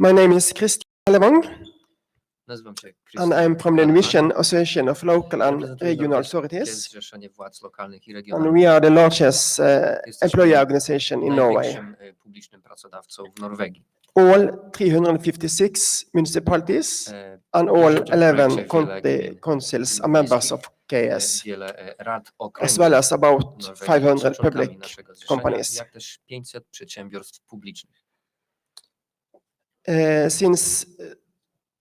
My name is Christian Levang, and I'm from the. Norwegian Association of Local and Regional Authorities, Zrzeszenie Władz Lokalnych i and we are the largest uh, employer organization in Norway all 356 municipalities and all 11 county councils are members of KS, as well as about 500 public companies. Uh, since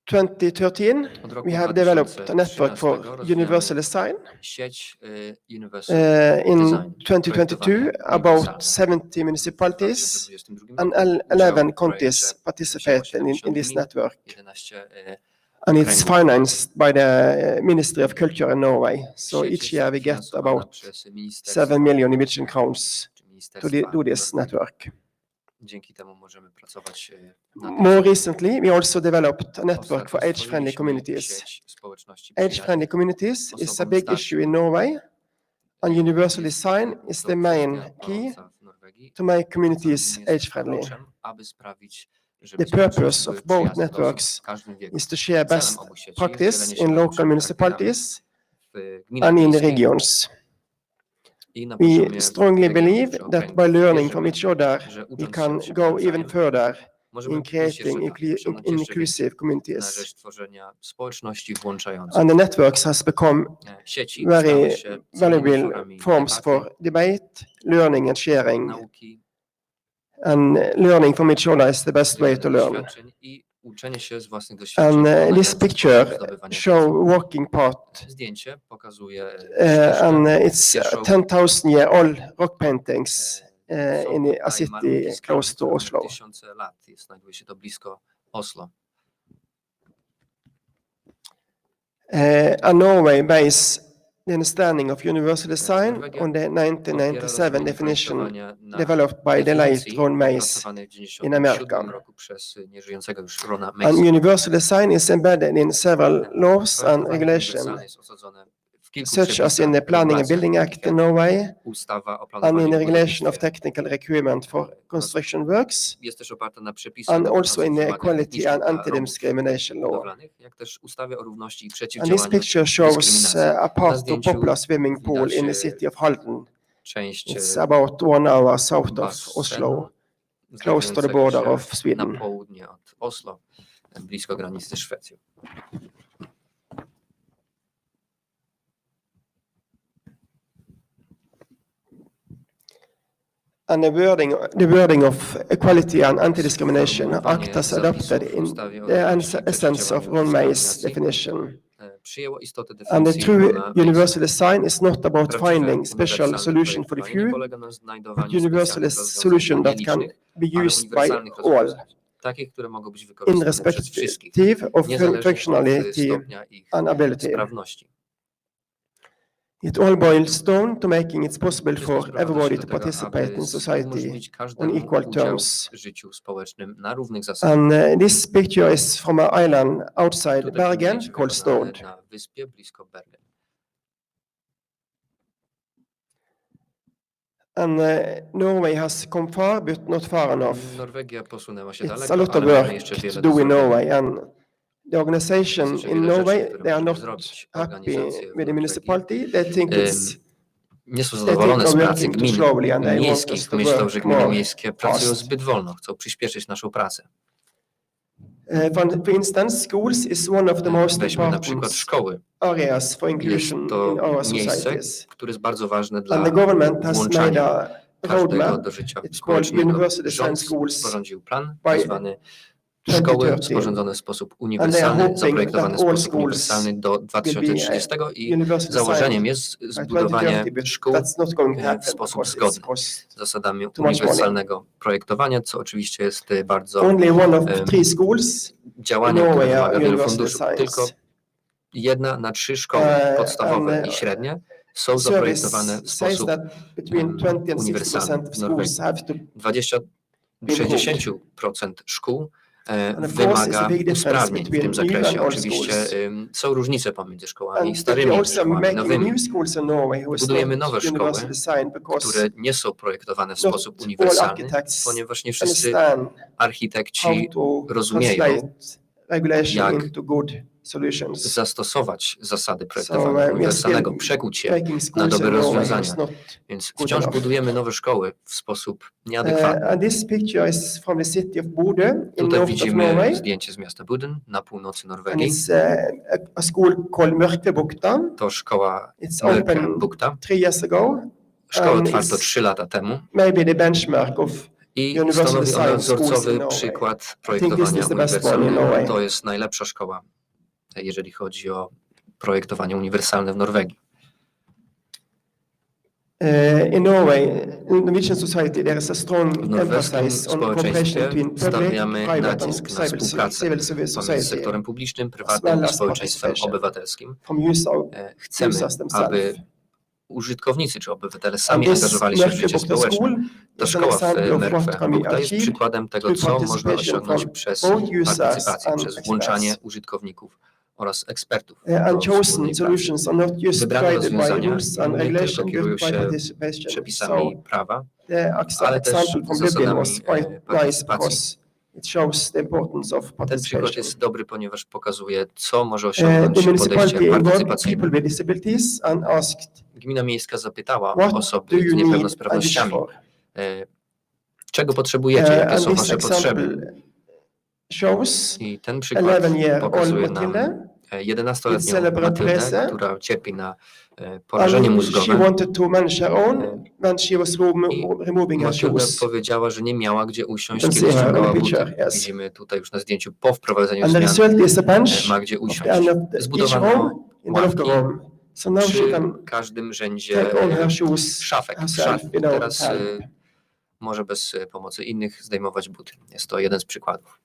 2013, Od roku we have developed a 2013 network for rozwijamy universal design. Sieć y, Universal Uh, In Design, 2022, projektowanie about uniwersalne. 70 w municipalities 2022 and roku. el- Udział 11 w countries projekcie participate in, in this gmin, network. 11 y, And it's okręgów. financed by the uh, Ministry of Culture in Norway. So Sieć each jest year we get finansowana about przez Ministerstwo 7 million Norwegian crowns czy to Ministerstwa the- do this Norwegii. network. Dzięki temu możemy pracować y, na tym. More recently, we also developed a network for Ostatnio age-friendly stworzyliśmy communities. sieć społeczności przyjaznych. Age-friendly communities is a Osobom big starszym. issue in Norway, and universal Jest design to is the main kwestia key gorąca w Norwegii. to make Co communities jest age-friendly. kluczem, aby sprawić, żeby The purpose społeczności of były both przyjazne dla osób networks w każdym wieku. is to share Celem best obu sieci jest practice dzielenie się in najlepszymi local praktykami municipalities w gminach and in the wiejskich regions. We strongly believe that by learning from each other, we can go even further in creating inclusive communities. And the networks has become very valuable forms for debate, learning and sharing. And learning from each other is the best way to learn. Uczenie się z własnych doświadczeń. And uh, this picture show walking path, Zdjęcie pokazuje uh, and uh, it's pieszą, uh, 10,000 year old rock paintings e, uh, in a city close to Oslo. Tysiące lat znajduje się to blisko Oslo. Uh, and Norway base the understanding of universal design Norwegia on the Opiera 1997 rozumienie definition projektowania na developed by the late definicji Ron Mays. opracowanej w in 1997 America. roku przez y, nieżyjącego już Rona And Masona. universal design is embedded in several laws and Projektowanie regulations, such as in the Planning and Building Act in Norway and in the regulation of technical requirement for construction works and also in the equality and anti-discrimination law. And this picture shows uh, a to zdjęciu popular swimming pool in the city of Halden. It's e, about one hour south of Oslo, close to the border of na Sweden. południe od Oslo, e, blisko granicy Szwecją. And the wording, the wording of equality and anti-discrimination act as adopted in the essence of przeciwdziałaniu Ron May's definition. And the true universal design is not about finding special solution for the few, but universal solution that can be used by all takich, które mogą być in wykorzystane przez wszystkich, of niezależnie od stopnia ich and ability. sprawności. It all boils down to making it possible for everybody to participate in society. on equal terms. w życiu społecznym na równych zasadach. And uh, this picture is from an island outside Bergen called Stord. Na wyspie blisko Bergen. And uh, Norway has come far, but not far enough. Norwegia posunęła się It's a lot of work to do in. Norway. And the organization in Norway, they are not happy with the municipality. They think it's Nie są zadowolone z pracy gmin miejskich. Myślą, że gminy miejskie pracują zbyt wolno, chcą przyspieszyć naszą pracę. Uh, for, for instance, schools is one of the most Weźmy na przykład szkoły. areas for Jest in to our miejsce, które jest bardzo ważne dla And the government has made włączania każdego do życia It's called społecznego. Rząd Schools sporządził plan nazwany Szkoły 2030. sporządzone w sposób uniwersalny, zaprojektowany w that all sposób uniwersalny do 2030 i założeniem jest zbudowanie 2030, but szkół e, w sposób zgodny. z zasadami uniwersalnego projektowania, co oczywiście jest e, bardzo schools działaniem, które wymaga wielu funduszy. Tylko jedna na trzy szkoły E, podstawowe i średnie są zaprojektowane w sposób that between em, 20 and 60% uniwersalny of w schools Norwegii. have to 20 Improved. 60% szkół e, wymaga usprawnień w tym zakresie. Oczywiście ym, są różnice pomiędzy szkołami but starymi szkołami nowymi, Budujemy nowe szkoły, które nie są projektowane w sposób uniwersalny, ponieważ nie wszyscy architekci rozumieją, regulation jak into good solutions. zastosować zasady So, projektowania uh, are uniwersalnego, przekuć making schools dobre rozwiązania. więc wciąż budujemy nowe szkoły w sposób Uh, nieadekwatny. in Tutaj widzimy zdjęcie z miasta Buden na północy Norwegii. uh, Mørkebukta. To szkoła ago. Szkołę otwarto trzy lata temu Maybe the benchmark of i stanowi ona wzorcowy przykład projektowania uniwersalnego. To jest najlepsza szkoła, jeżeli chodzi o projektowanie uniwersalne w Norwegii. uh, in Norway, in the Norwegian society, there is a strong emphasis on cooperation społeczeństwie between public, private, and civil, society sektorem publicznym, prywatnym i społeczeństwem obywatelskim. E, Chcemy, aby użytkownicy czy obywatele sami angażowali się w życie społeczne. Ta szkoła w jest przykładem tego, co można osiągnąć przez partycypację, przez włączanie użytkowników oraz ekspertów. Just Wybrane rozwiązania nie tylko kierują się Przepisami prawa, ex- ale też zasadami, e, partycypacji. It shows the importance of ten przykład jest dobry, ponieważ pokazuje, co może Uh, osiągnąć the podejście partycypacyjne. Gmina miejska zapytała osoby z niepełnosprawnościami, e, czego potrzebujecie, Uh, jakie są wasze potrzeby. I ten przykład 11-year-old pokazuje nam 11-letnią cerebral Matyldę, która cierpi na e, porażenie she mózgowe. wanted to manage her own when she was remo- I removing her Matylda shoes. powiedziała, że nie miała gdzie usiąść, kiedy ściągała buty. Widzimy tutaj już na zdjęciu po wprowadzeniu And zmian result is a bench e, ma gdzie usiąść. Zbudowano ławki. So now przy każdym rzędzie e, szafek. szaf. Teraz e, może bez e, pomocy innych zdejmować buty. Jest to jeden z przykładów.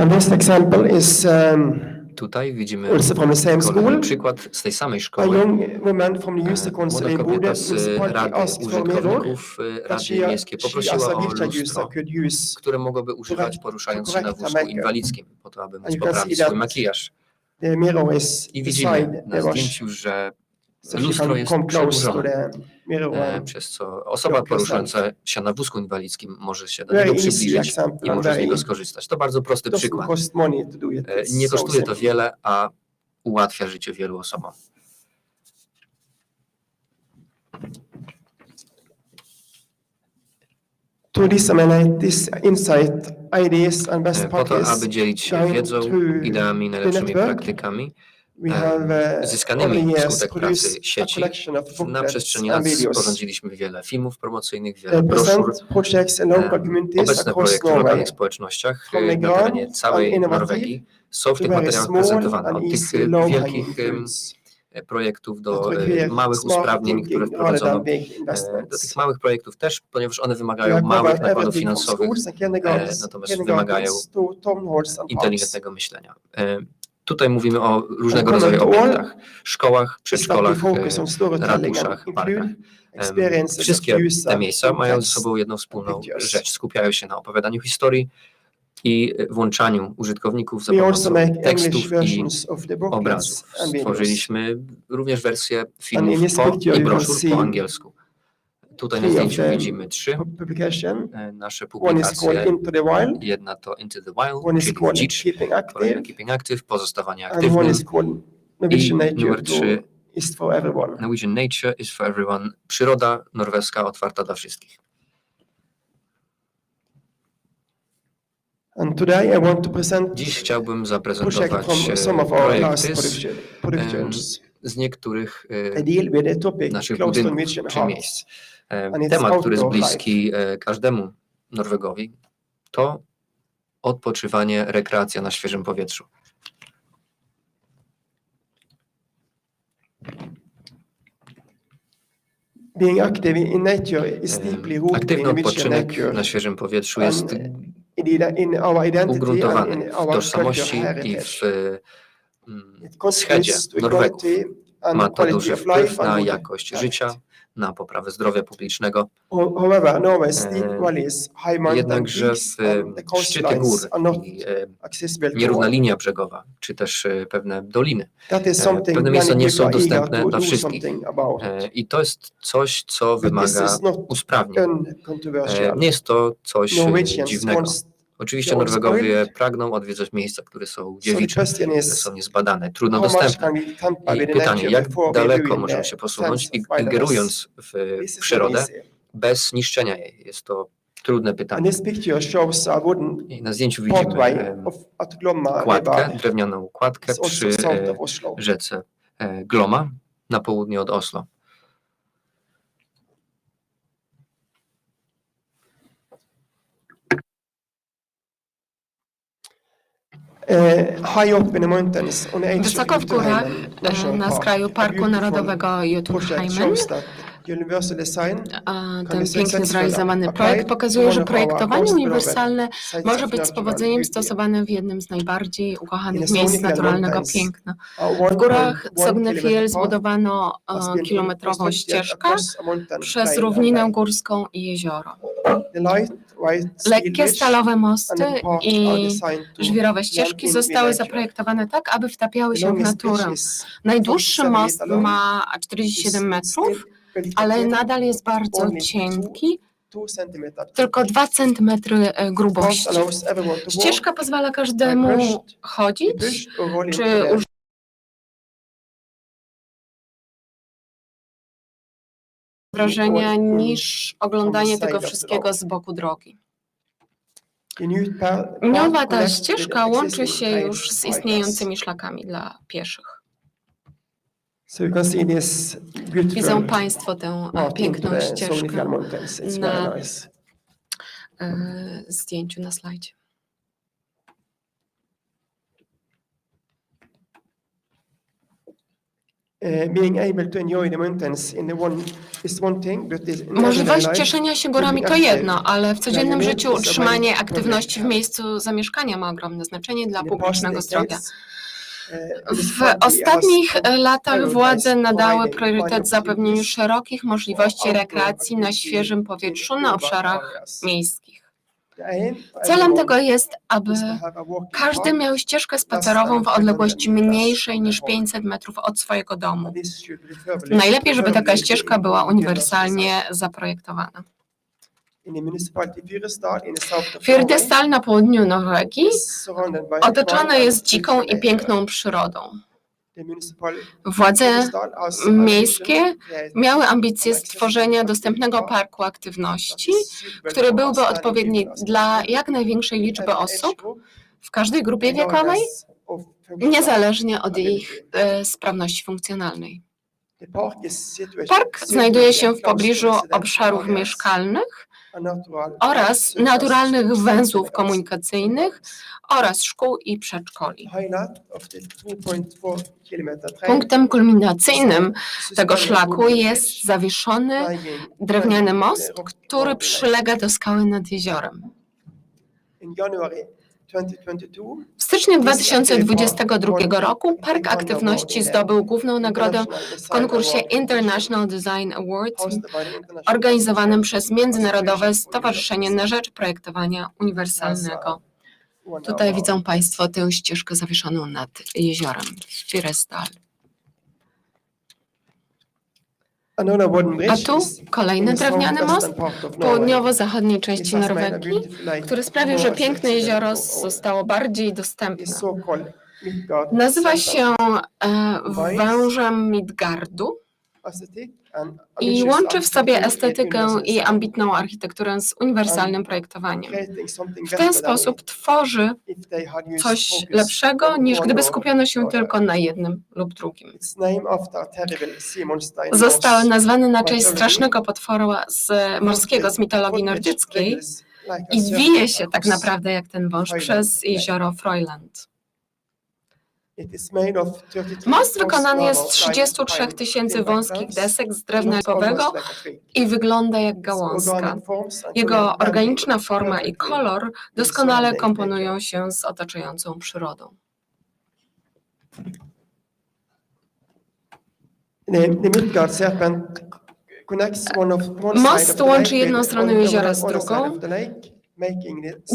And this example is um, Tutaj widzimy also from the same kolejny school. przykład z tej samej A szkoły. young woman from the E, council Młoda kobieta Bodø z municipality Rady asked for a mirror Użytkowników e, that Rady she, Miejskiej she as poprosiła a o wheelchair user lustro, could use. które mogłoby używać poruszając się na wózku inwalidzkim, po to, aby móc poprawić swój makijaż. The mirror is I beside widzimy na wash. zdjęciu, że lustro jest mirror e, przez co osoba poruszająca się na wózku inwalidzkim może się do very niego przybliżyć i może z niego skorzystać. To bardzo prosty przykład. E, Nie kosztuje to wiele, a ułatwia życie wielu osobom. To disseminate this insight, ideas and best E, Po to, aby dzielić się wiedzą, ideami, najlepszymi praktykami zyskanymi wskutek pracy sieci. Na przestrzeni lat sporządziliśmy wiele filmów promocyjnych, wiele broszur, obecne projekty w lokalnych społecznościach na terenie całej Norwegii są w tych materiałach prezentowane. Od tych wielkich projektów do małych usprawnień, które wprowadzono do tych małych projektów też, ponieważ one wymagają małych nakładów finansowych, natomiast parks. inteligentnego myślenia. Tutaj mówimy o różnego rodzaju obiektach, szkołach, przedszkolach, e, ratuszach, parkach. Wszystkie te miejsca mają ze sobą jedną wspólną rzecz. Skupiają się na opowiadaniu historii i e, włączaniu użytkowników za pomocą tekstów i obrazów. Stworzyliśmy również wersję filmów po i broszur po angielsku. Tutaj na zdjęciu widzimy trzy Publication. e, nasze One is called publikacje. Into the Wild, Jedna to Into the Wild, one is czyli called dzicz, Keeping kolejna Active, Keeping Active, pozostawanie and one aktywnym is called Norwegian i Nature numer to, trzy is for everyone. Norwegian Nature is for everyone. Przyroda norweska otwarta dla wszystkich. And today I want to present Dziś chciałbym project zaprezentować from e, some of our last projekty z, production- productions. z niektórych e, I deal with a topic naszych close to budynków czy heart. miejsc. E, Temat, który jest bliski e, każdemu Norwegowi, to odpoczywanie, rekreacja na świeżym powietrzu. E, Aktywny odpoczynek na świeżym powietrzu jest ugruntowany w tożsamości i w mm, schedzie Norwegów. Ma to duży wpływ na jakość życia, na poprawę zdrowia publicznego. Ho- However, steep E, valleys, high mountain Jednakże w szczyty gór i e, nierówna linia brzegowa, czy też e, pewne doliny. Pewne miejsca nie są dostępne dla wszystkich. I to jest coś, co wymaga usprawnień. Nie jest to coś dziwnego. Oczywiście Norwegowie pragną odwiedzać miejsca, które są dziewicze, które są niezbadane, trudno much dostępne. I pytanie, jak daleko możemy się posunąć, ingerując w przyrodę bez niszczenia jej? Jest to trudne pytanie. I na zdjęciu widzimy kładkę, drewnianą kładkę przy e, rzece e, Glomma na południe od Oslo. Uh, high up in the mountains on the edge of Wysoko w górach, na skraju Parku Narodowego Jotunheimen, a ten pięknie zrealizowany projekt pokazuje, że projektowanie uniwersalne może być z powodzeniem stosowane w jednym z najbardziej ukochanych miejsc naturalnego piękna. W górach 1.1 Sognefiel zbudowano e, kilometrową ścieżkę przez równinę górską i jezioro. Lekkie stalowe mosty i żwirowe ścieżki zostały zaprojektowane tak, aby wtapiały się w naturę. Najdłuższy 47 most ma It's 47 metrów, ale nadal jest bardzo cienki, tylko 2 cm Path grubości. Ścieżka pozwala każdemu chodzić czy wrażenia niż oglądanie tego wszystkiego z boku drogi. Nowa ta ścieżka łączy się już z istniejącymi szlakami dla pieszych. So you can see this beautiful Widzą Państwo tę into piękną the ścieżkę Mountains. It's na- very nice. e, zdjęciu na slajdzie. Uh, being able to enjoy the mountains in the one is one thing, but this in everyday Możliwość life, cieszenia się górami to jedno, ale w codziennym życiu utrzymanie aktywności w miejscu zamieszkania ma ogromne znaczenie dla in the past publicznego zdrowia. decades, W municipality ostatnich e, latach władze nadały priorytet zapewnieniu szerokich możliwości rekreacji na świeżym powietrzu na obszarach miejskich. Celem tego jest, aby każdy miał ścieżkę spacerową w odległości mniejszej niż 500 metrów od swojego domu. Najlepiej, żeby taka ścieżka była uniwersalnie zaprojektowana. Firdestal na południu Norwegii otoczone jest dziką i piękną przyrodą. Władze miejskie miały ambicje stworzenia dostępnego park parku aktywności, który byłby odpowiedni dla jak największej liczby osób w każdej grupie wiekowej, niezależnie od ich e, sprawności funkcjonalnej. Park znajduje się w pobliżu obszarów mieszkalnych oraz naturalnych węzłów komunikacyjnych oraz szkół i przedszkoli. Highlight of the 2.4 kilometer trail Punktem kulminacyjnym tego szlaku jest zawieszony drewniany most, który przylega do skały nad jeziorem. In January 2022, W styczniu 2022 roku Park Aktywności zdobył główną nagrodę w konkursie International Design Awards organizowanym przez Międzynarodowe Stowarzyszenie na Rzecz Projektowania Uniwersalnego. Tutaj widzą Państwo tę ścieżkę zawieszoną nad jeziorem w Firestal. A tu kolejny drewniany most w południowo-zachodniej części Norwegii, który sprawił, że piękne jezioro zostało bardziej dostępne. Nazywa się e, wężem Midgardu i łączy w sobie estetykę i ambitną architekturę z uniwersalnym projektowaniem. W ten sposób tworzy coś lepszego, niż gdyby skupiono się tylko na jednym lub drugim. Został nazwany na cześć strasznego potwora z morskiego, z mitologii nordyckiej i wije się tak naprawdę jak ten wąż przez jezioro Freuland. Most wykonany jest z 33 tysięcy wąskich desek z drewna epowego i wygląda jak gałązka. Jego organiczna forma i kolor doskonale komponują się z otaczającą przyrodą. Most łączy jedną stronę jeziora z drugą,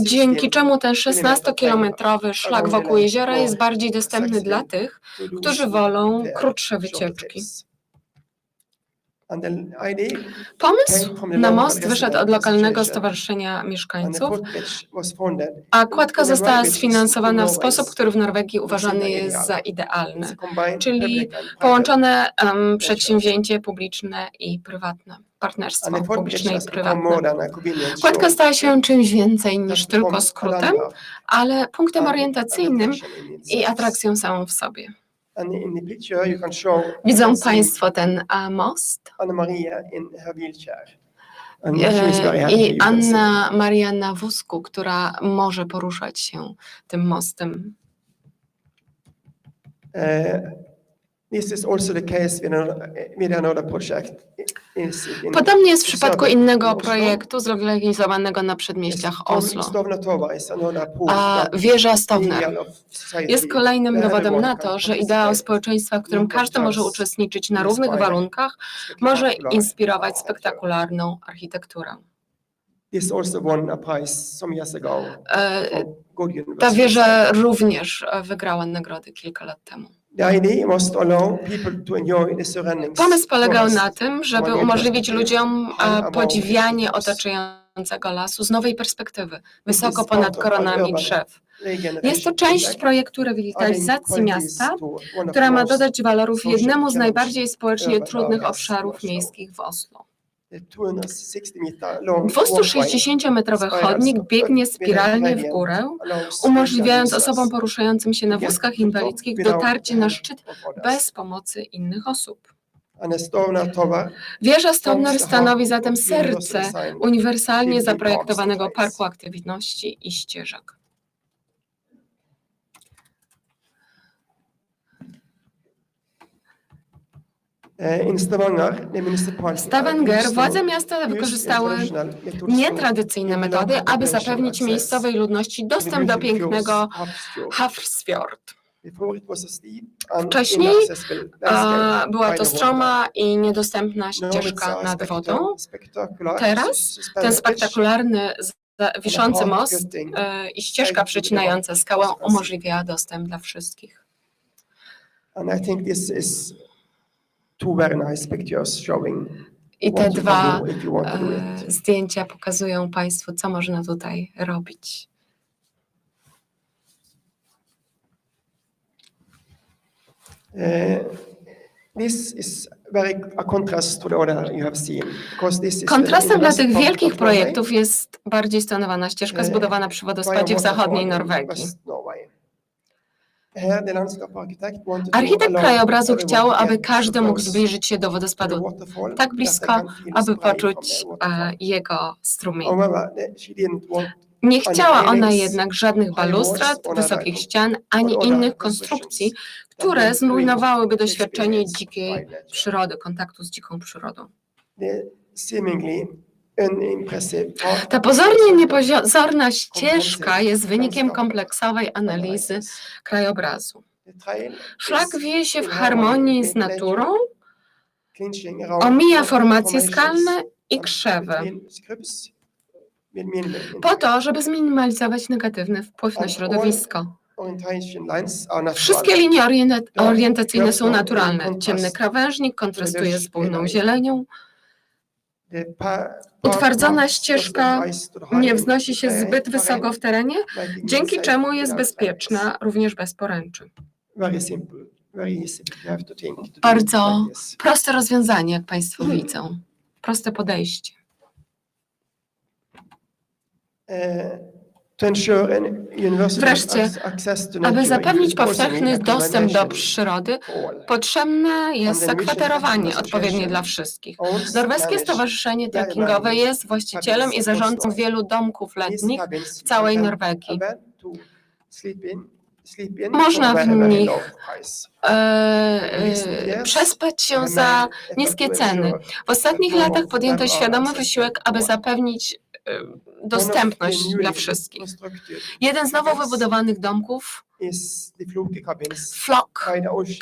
dzięki 16 czemu ten 16-kilometrowy szlak wokół jeziora jest bardziej dostępny dla tych, którzy wolą krótsze wycieczki. trips. And the idea Pomysł? na most wyszedł od lokalnego stowarzyszenia mieszkańców, a kładka została sfinansowana w sposób, który w Norwegii uważany jest za idealny. Czyli Połączone em, przedsięwzięcie publiczne i prywatne, partnerstwo publiczne i prywatne. Kładka stała się czymś więcej niż tylko skrótem, ale punktem orientacyjnym i atrakcją samą w sobie. Widzą Państwo ten most e, i. Anna Maria na wózku, która może poruszać się tym mostem. This is also the case with another, with another project. Is in- Podobnie jest w przypadku innego projektu zrealizowanego na przedmieściach Oslo. Stovner A wieża society jest kolejnym dowodem na to, że ideał społeczeństwa, w którym każdy może uczestniczyć na równych warunkach, może inspirować spektakularną architekturę. E, Ta wieża również e, wygrała nagrody kilka lat temu. Pomysł polegał na tym, żeby umożliwić ludziom e, podziwianie otaczającego lasu z nowej perspektywy, wysoko ponad koronami drzew. Jest to część projektu rewitalizacji miasta, która ma dodać walorów jednemu z najbardziej społecznie trudnych obszarów miejskich w Oslo. The 260 meter long 260-metrowy chodnik biegnie spiralnie w górę, umożliwiając osobom poruszającym się na wózkach inwalidzkich dotarcie na szczyt bez pomocy innych osób. Wieża Stowner stanowi zatem serce uniwersalnie zaprojektowanego parku aktywności i ścieżek. Stavanger, municipality Stavanger władze miasta wykorzystały nietradycyjne metody, aby zapewnić miejscowej ludności dostęp do pięknego Hafrsfjord. Wcześniej a, była to stroma i niedostępna ścieżka nad wodą. Teraz ten spektakularny, wiszący most e, i ścieżka przecinająca skałę umożliwia dostęp dla wszystkich. I think this is two very nice pictures showing I te dwa e, zdjęcia pokazują Państwu, co można tutaj robić. The- Kontrastem dla tych wielkich projektów jest bardziej stonowana ścieżka E, zbudowana przy wodospadzie w zachodniej Norwegii. West Norway. Here the landscape architect wanted to Architekt krajobrazu chciał, aby każdy mógł zbliżyć się do wodospadu tak blisko, aby poczuć e, jego strumień. Want Nie chciała ona jednak żadnych balustrad, wysokich ścian, ani innych konstrukcji, które would zrujnowałyby doświadczenie dzikiej przyrody, kontaktu z dziką przyrodą. Ta pozornie niepozorna ścieżka jest wynikiem kompleksowej analizy krajobrazu. Szlak wieje się w harmonii z naturą, omija formacje skalne i and krzewy, po to, żeby zminimalizować negatywny wpływ na środowisko. Wszystkie linie orienta- Tak, orientacyjne są naturalne. Ciemny krawężnik kontrastuje z bujną zielenią. Utwardzona ścieżka Nie wznosi się zbyt wysoko w terenie, dzięki czemu jest bezpieczna również bez poręczy. Bardzo. Proste rozwiązanie, jak Państwo widzą. Proste podejście. Wreszcie, Aby zapewnić powszechny dostęp do przyrody, potrzebne jest zakwaterowanie odpowiednie dla wszystkich. Norweskie Stowarzyszenie Trekkingowe jest właścicielem i zarządcą wielu domków letnich w całej Norwegii. Można w nich. E, e, przespać się za niskie ceny. W ostatnich latach podjęto świadomy wysiłek, aby zapewnić dostępność dla wszystkich. Jeden z nowo wybudowanych domków Flock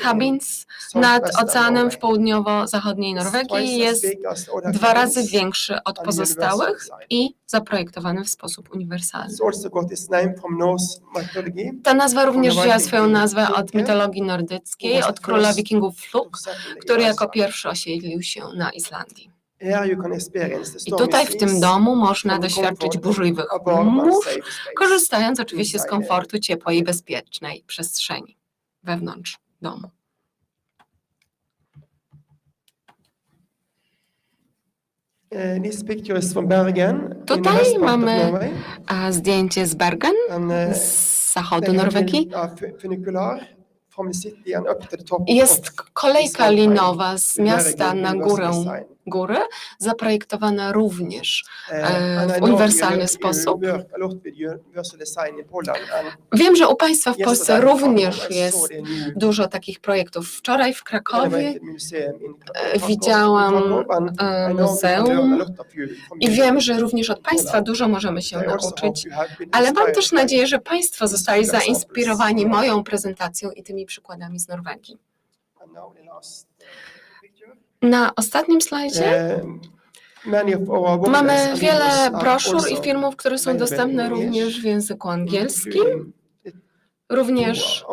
Cabins in nad oceanem w południowo-zachodniej Norwegii. jest dwa razy większy od pozostałych i zaprojektowany w sposób uniwersalny. Ta nazwa również wzięła swoją nazwę od mitologii nordyckiej, od króla wikingów settle który jako pierwszy osiedlił się na Islandii. I tutaj w tym domu można doświadczyć burzliwych mórz, korzystając oczywiście z komfortu ciepłej i bezpiecznej przestrzeni wewnątrz domu. The Tutaj mamy zdjęcie z Bergen, uh, z zachodu Norwegii. Jest kolejka linowa z miasta na górę. Góry, zaprojektowana również. E, and w uniwersalny sposób. Wiem, że u Państwa w Polsce również jest dużo takich projektów. Wczoraj w Krakowie e, widziałam e, a muzeum i wiem, że również od Państwa dużo możemy się nauczyć. Ale mam też nadzieję, że Państwo zostali zainspirowani moją prezentacją i tymi przykładami z Norwegii. Na ostatnim slajdzie borders mamy wiele broszur i filmów, które są dostępne również w języku angielskim. Również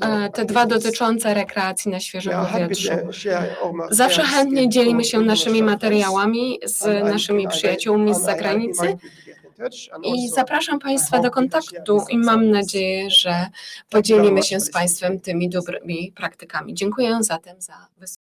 e, te dwa dotyczące rekreacji na świeżym powietrzu. Zawsze chętnie dzielimy się naszymi materiałami z naszymi przyjaciółmi z zagranicy i also zapraszam Państwa do kontaktu i mam nadzieję, że podzielimy się z. Państwem tymi dobrymi praktykami. Dziękuję zatem za wysłuchanie.